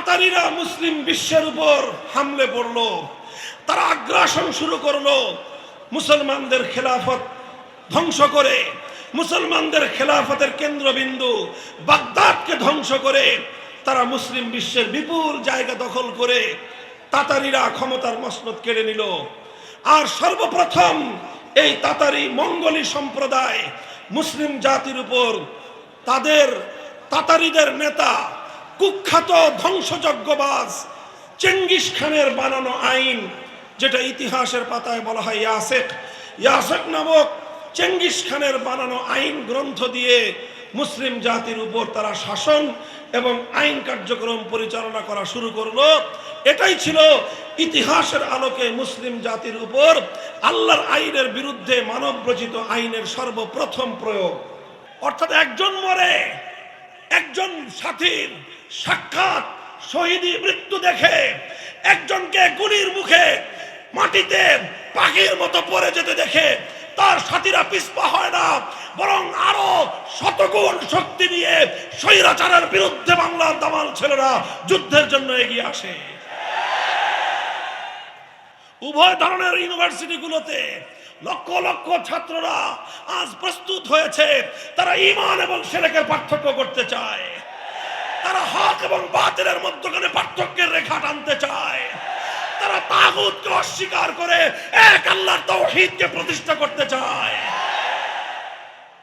তাতারিরা মুসলিম বিশ্বের উপর হামলে পড়ল, তারা আগ্রাসন শুরু করল। মুসলমানদের খেলাফত ধ্বংস করে, মুসলমানদের খেলাফতের কেন্দ্রবিন্দু বাগদাদকে ধ্বংস করে, তারা মুসলিম বিশ্বের বিপুল জায়গা দখল করে তাতারিরা ক্ষমতার মসনদ কেড়ে নিল। আর সর্বপ্রথম এই তাতারি মঙ্গলী সম্প্রদায় মুসলিম জাতির উপর তাদের তাতারিদের নেতা কুখ্যাত ধ্বংসযজ্ঞবাজ চেঙ্গিস খানের বানানো আইন, যেটা ইতিহাসের পাতায় বলা হয় ইয়াসেক। ইয়াসেক নামক চেঙ্গিস খানের বানানো আইন গ্রন্থ দিয়ে মুসলিম জাতির উপর তারা শাসন এবং আইন কার্যক্রম পরিচালনা করা শুরু করল। এটাই ছিল ইতিহাসের আলোকে মুসলিম জাতির উপর আল্লাহর আইনের বিরুদ্ধে মানবরচিত আইনের সর্বপ্রথম প্রয়োগ। অর্থাৎ একজন মরে, একজন সাথীর সাক্ষাৎ শহীদি মৃত্যু দেখে একজনকে গুলির মুখে মাটিতে পাখির মতো পড়ে যেতে দেখে তার সাথীরা পিছপা হয় না, বরং আরও শতগুণ শক্তি নিয়ে স্বৈরাচারের বিরুদ্ধে বাংলার দামাল ছেলেরা যুদ্ধের জন্য এগিয়ে আসে। উভয় ধরনের ইউনিভার্সিটিগুলোতে লক্ষ লক্ষ ছাত্ররা আজ প্রস্তুত হয়েছে, তারা ইমান এবং সেরেকের পার্থক্য করতে চায়। তারা হক এবং বাতিলের মধ্যখানে পার্থক্যের রেখা টানতে চায়। তারা তাগুতকে অস্বীকার করে এক আল্লাহর তৌহিদকে প্রতিষ্ঠা করতে চায়।